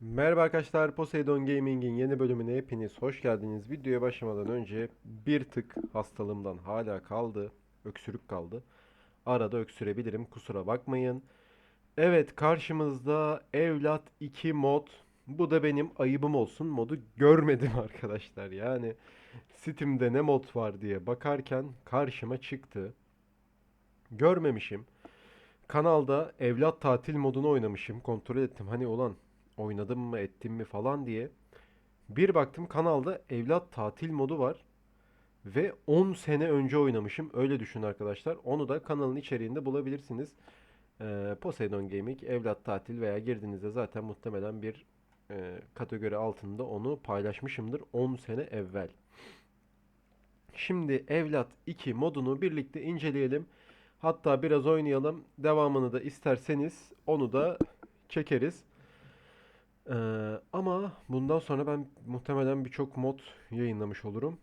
Merhaba arkadaşlar, Poseidon Gaming'in yeni bölümüne hepiniz hoş geldiniz. Videoya başlamadan önce bir tık hastalığımdan hala kaldı, öksürük kaldı. Arada öksürebilirim, kusura bakmayın. Evet, karşımızda Evlat 2 mod. Bu da benim ayıbım olsun modu görmedim arkadaşlar. Yani Steam'de ne mod var diye bakarken karşıma çıktı. Görmemişim. Kanalda evlat tatil modunu oynamışım. Kontrol ettim. Hani olan oynadım mı ettim mi falan diye. Bir baktım kanalda evlat tatil modu var. Ve 10 sene önce oynamışım. Öyle düşün arkadaşlar. Onu da kanalın içeriğinde bulabilirsiniz. Ee, Poseidon Gaming evlat tatil veya girdiğinizde zaten muhtemelen bir e, kategori altında onu paylaşmışımdır 10 sene evvel. Şimdi Evlat 2 modunu birlikte inceleyelim. Hatta biraz oynayalım. Devamını da isterseniz onu da çekeriz. Ee, ama bundan sonra ben muhtemelen birçok mod yayınlamış olurum.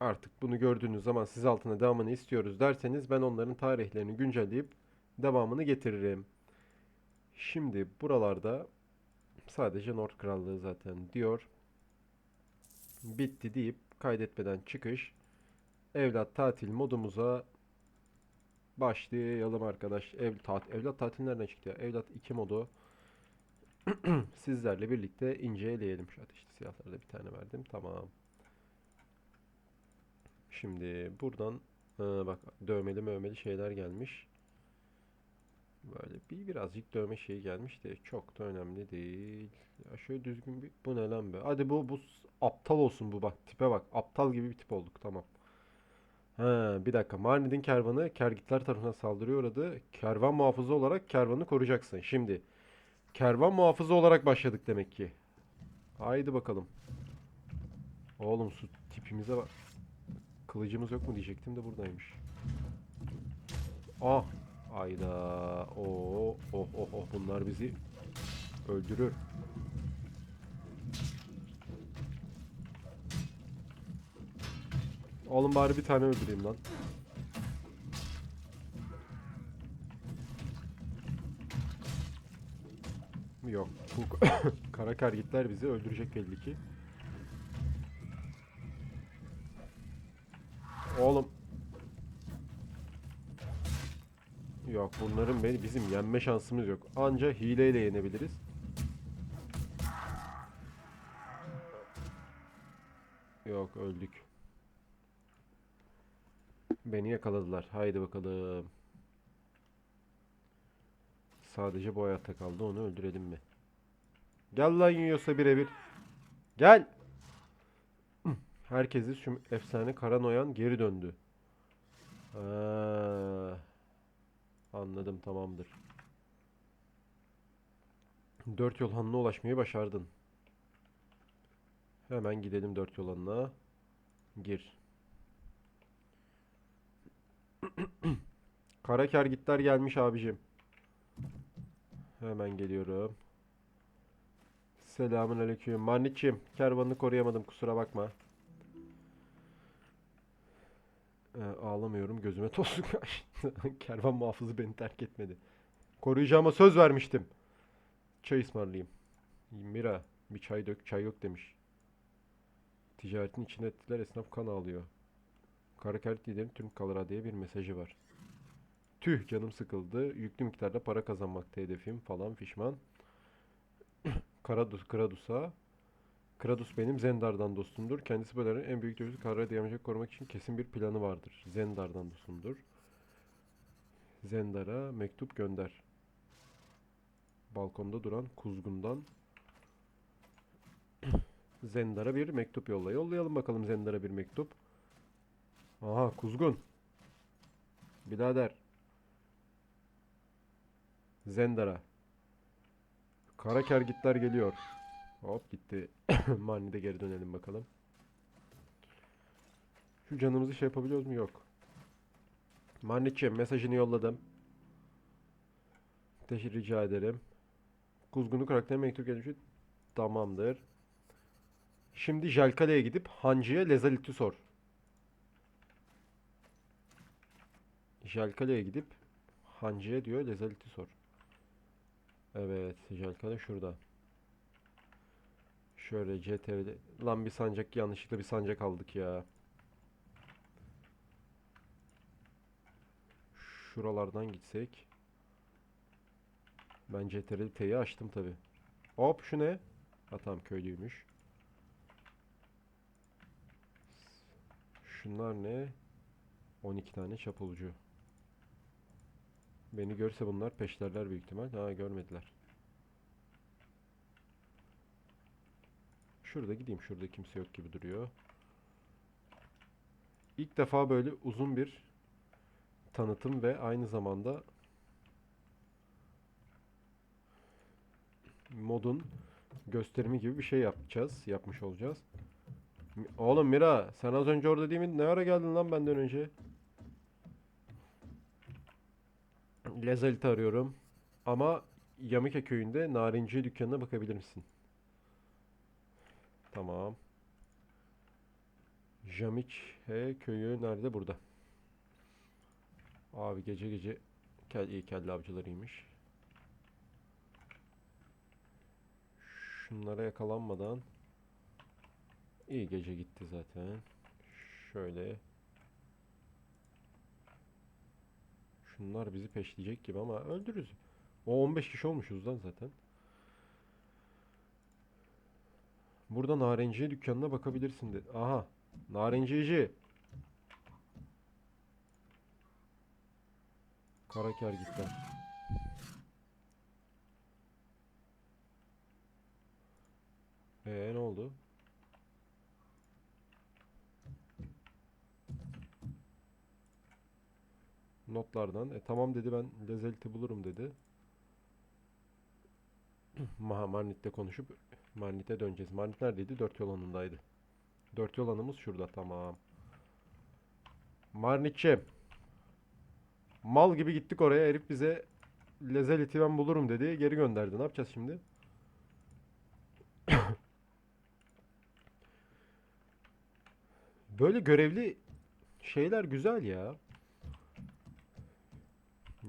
Artık bunu gördüğünüz zaman siz altına devamını istiyoruz derseniz ben onların tarihlerini güncelleyip devamını getiririm. Şimdi buralarda sadece Nord Krallığı zaten diyor. Bitti deyip kaydetmeden çıkış. Evlat tatil modumuza başlayalım arkadaş. Ev, tat, evlat tatil nereden çıktı ya? Evlat 2 modu sizlerle birlikte inceleyelim. Şu ateşli silahlara da bir tane verdim. Tamam. Şimdi buradan e, bak dövmeli mövmeli şeyler gelmiş. Böyle bir birazcık dövme şeyi gelmiş de çok da önemli değil. Ya şöyle düzgün bir bu ne lan be? Hadi bu bu aptal olsun bu bak tipe bak. Aptal gibi bir tip olduk tamam. Ha, bir dakika. Marnid'in kervanı Kergitler tarafından saldırıya uğradı. Kervan muhafızı olarak kervanı koruyacaksın. Şimdi kervan muhafızı olarak başladık demek ki. Haydi bakalım. Oğlum su tipimize bak. Kılıcımız yok mu diyecektim de buradaymış. Ah. Ayda. Oo. Oh oh oh bunlar bizi öldürür. Oğlum bari bir tane öldüreyim lan. Yok. Bu kara kargitler bizi öldürecek belli ki. Oğlum. Yok bunların beni bizim yenme şansımız yok. Anca hileyle yenebiliriz. Yok öldük. Beni yakaladılar. Haydi bakalım. Sadece bu hayatta kaldı. Onu öldürelim mi? Gel lan yiyorsa birebir. Gel. Herkesi şu efsane Karanoyan geri döndü. Ha, anladım tamamdır. Dört yol hanına ulaşmayı başardın. Hemen gidelim dört yol hanına. Gir. Kara kergitler gelmiş abicim. Hemen geliyorum. Selamun aleyküm. Marniçim, kervanını koruyamadım kusura bakma. Ee, ağlamıyorum gözüme tozluk. Kervan muhafızı beni terk etmedi. Koruyacağıma söz vermiştim. Çay ısmarlayayım. Mira bir çay dök çay yok demiş. Ticaretin içine ettiler esnaf kan ağlıyor. Karakart liderin tüm kalır diye bir mesajı var. Tüh canım sıkıldı. Yüklü miktarda para kazanmakta hedefim falan fişman. Karadus, Kradus'a. Kradus benim Zendar'dan dostumdur. Kendisi bölgenin en büyük dövüşü Kara'yı diyemeyecek korumak için kesin bir planı vardır. Zendar'dan dostumdur. Zendar'a mektup gönder. Balkonda duran kuzgundan Zendar'a bir mektup yolla. Yollayalım bakalım Zendar'a bir mektup. Aha kuzgun. Birader. Zendar'a. Kara kergitler geliyor. Hop gitti. Mani'de geri dönelim bakalım. Şu canımızı şey yapabiliyoruz mu? Yok. Mani'ciğim mesajını yolladım. Teşekkür rica ederim. Kuzgun'un karakterine mektup gelmiş. Tamamdır. Şimdi Jelkale'ye gidip Hancı'ya Lezalit'i sor. Jelkale'ye gidip Hancı'ya diyor Lezalit'i sor. Evet, Jelkale şurada. Şöyle CTRL. Lan bir sancak yanlışlıkla bir sancak aldık ya. Şuralardan gitsek. Ben CTRL T'yi açtım tabi. Hop şu ne? Ha tamam köylüymüş. Şunlar ne? 12 tane çapulcu. Beni görse bunlar peşlerler büyük ihtimal. Ha görmediler. Şurada gideyim. Şurada kimse yok gibi duruyor. İlk defa böyle uzun bir tanıtım ve aynı zamanda modun gösterimi gibi bir şey yapacağız. Yapmış olacağız. Mi- Oğlum Mira sen az önce orada değil miydin? Ne ara geldin lan benden önce? Lezalite arıyorum. Ama Yamike köyünde narenciye dükkanına bakabilir misin? Tamam. Jamiçhe köyü nerede? Burada. Abi gece gece kel, iyi kelle avcılarıymış. Şunlara yakalanmadan iyi gece gitti zaten. Şöyle Şunlar bizi peşleyecek gibi ama öldürürüz. O 15 kişi olmuşuz lan zaten. Burada narenciye dükkanına bakabilirsin dedi. Aha. Narenciyeci. Karakar gitti. Ee ne oldu? Notlardan. E tamam dedi ben lezelti bulurum dedi. Marnit'te konuşup Marnit'e döneceğiz. Marnit neredeydi? Dört yol anındaydı. Dört yol anımız şurada tamam. Marnitçi. Mal gibi gittik oraya. Herif bize lezeliti ben bulurum dedi. Geri gönderdi. Ne yapacağız şimdi? Böyle görevli şeyler güzel ya.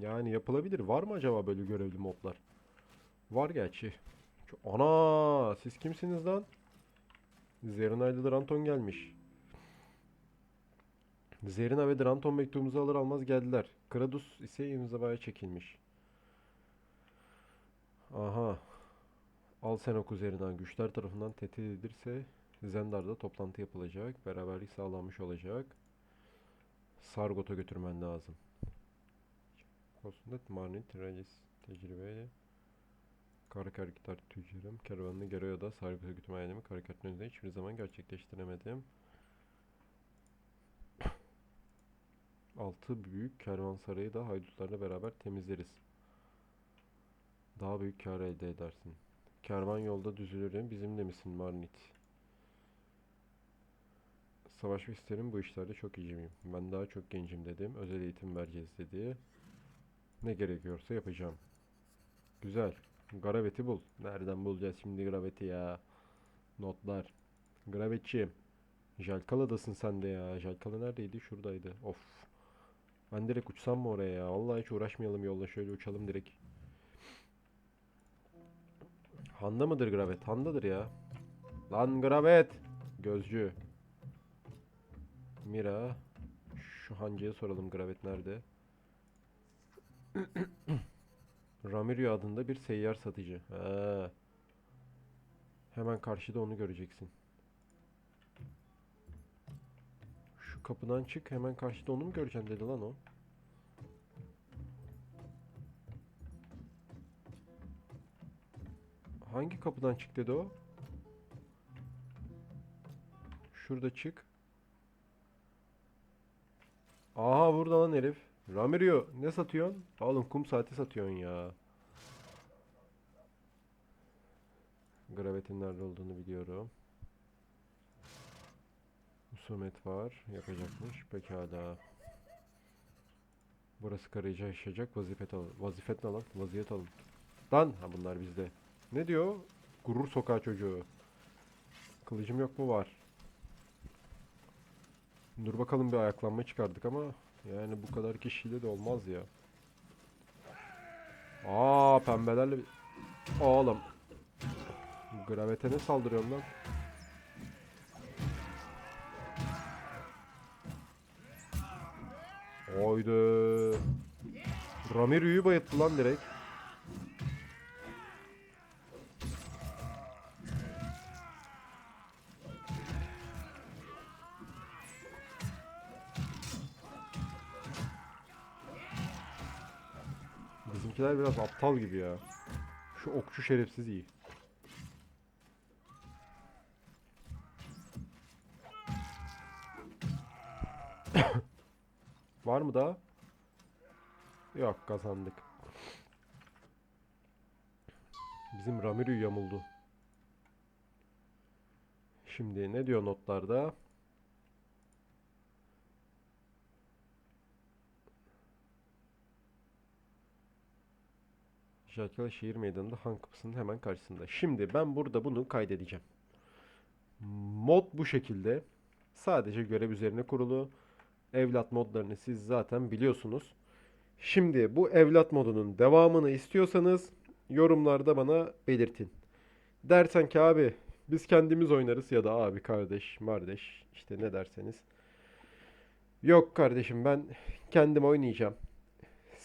Yani yapılabilir. Var mı acaba böyle görevli modlar? Var gerçi. Ana siz kimsiniz lan? Zerina ile Dranton gelmiş. Zerina ve Dranton mektubumuzu alır almaz geldiler. Kradus ise imzaya çekilmiş. Aha. Al sen oku Zerina. Güçler tarafından tehdit edilirse Zendar'da toplantı yapılacak. Beraberlik sağlanmış olacak. Sargot'a götürmen lazım. Konusunda Marnit Regis tecrübeyle Karakar gitar tüccarım. Kervanını Geroya'da Sargot'a götürme hayalimi Karakat'ın önünde hiçbir zaman gerçekleştiremedim. Altı büyük kervansarayı da haydutlarla beraber temizleriz. Daha büyük kar elde edersin. Kervan yolda düzülürüm. Bizimle misin Marnit? Savaşmak isterim bu işlerde çok iyiyim. Ben daha çok gencim dedim. Özel eğitim vereceğiz dedi. Ne gerekiyorsa yapacağım. Güzel. Graveti bul. Nereden bulacağız şimdi graveti ya? Notlar. Gravetçi. Jalkala'dasın sen de ya. Jalkala neredeydi? Şuradaydı. Of. Ben direkt uçsam mı oraya ya? Vallahi hiç uğraşmayalım yolla şöyle uçalım direkt. Handa mıdır gravet? Handadır ya. Lan gravet. Gözcü. Mira. Şu hancıya soralım gravet nerede? Ramirio adında bir seyyar satıcı. Ha. Hemen karşıda onu göreceksin. Şu kapıdan çık hemen karşıda onu mu göreceksin dedi lan o. Hangi kapıdan çık dedi o? Şurada çık. Aha burada lan herif. Ramirio ne satıyorsun? Oğlum kum saati satıyorsun ya. Gravetin nerede olduğunu biliyorum. Husumet var. Yakacakmış. Pekala. Burası karayıcı yaşayacak. Vazifet al. Vazifet ne lan? Vaziyet alın. Lan! Ha bunlar bizde. Ne diyor? Gurur sokağı çocuğu. Kılıcım yok mu? Var. Dur bakalım bir ayaklanma çıkardık ama yani bu kadar kişiyle de olmaz ya. Aa pembelerle oğlum Gravete ne saldırıyorum lan? Oydu. Ramiro'yu bayılttı lan direkt. Bizimkiler biraz aptal gibi ya. Şu okçu şerefsiz iyi. Var mı daha? Yok kazandık. Bizim Ramiru yamuldu. Şimdi ne diyor notlarda? Jackal şehir meydanında Han kapısının hemen karşısında. Şimdi ben burada bunu kaydedeceğim. Mod bu şekilde. Sadece görev üzerine kurulu. Evlat modlarını siz zaten biliyorsunuz. Şimdi bu evlat modunun devamını istiyorsanız yorumlarda bana belirtin. Dersen ki abi biz kendimiz oynarız ya da abi kardeş, kardeş işte ne derseniz. Yok kardeşim ben kendim oynayacağım.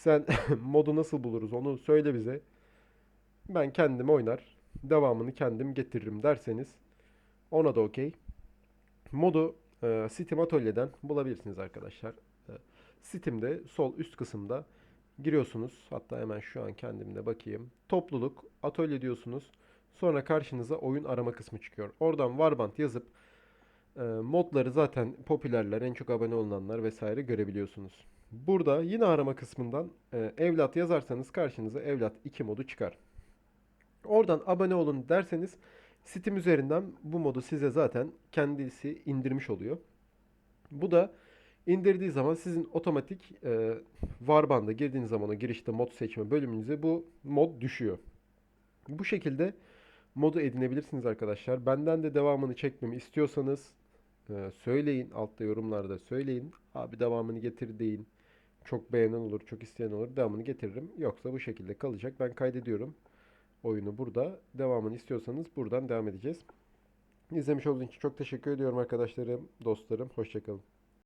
Sen modu nasıl buluruz onu söyle bize. Ben kendim oynar. Devamını kendim getiririm derseniz ona da okey. Modu e, Steam Atölye'den bulabilirsiniz arkadaşlar. E, Steam'de sol üst kısımda giriyorsunuz. Hatta hemen şu an kendimde bakayım. Topluluk, atölye diyorsunuz. Sonra karşınıza oyun arama kısmı çıkıyor. Oradan Warband yazıp e, modları zaten popülerler, en çok abone olunanlar vesaire görebiliyorsunuz. Burada yine arama kısmından e, evlat yazarsanız karşınıza evlat 2 modu çıkar. Oradan abone olun derseniz Steam üzerinden bu modu size zaten kendisi indirmiş oluyor. Bu da indirdiği zaman sizin otomatik e, Warband'a girdiğiniz zaman o girişte mod seçme bölümünüze bu mod düşüyor. Bu şekilde modu edinebilirsiniz arkadaşlar. Benden de devamını çekmemi istiyorsanız e, söyleyin altta yorumlarda söyleyin. Abi devamını getir deyin. Çok beğenen olur, çok isteyen olur. Devamını getiririm. Yoksa bu şekilde kalacak. Ben kaydediyorum oyunu burada. Devamını istiyorsanız buradan devam edeceğiz. İzlemiş olduğunuz için çok teşekkür ediyorum arkadaşlarım, dostlarım. Hoşçakalın.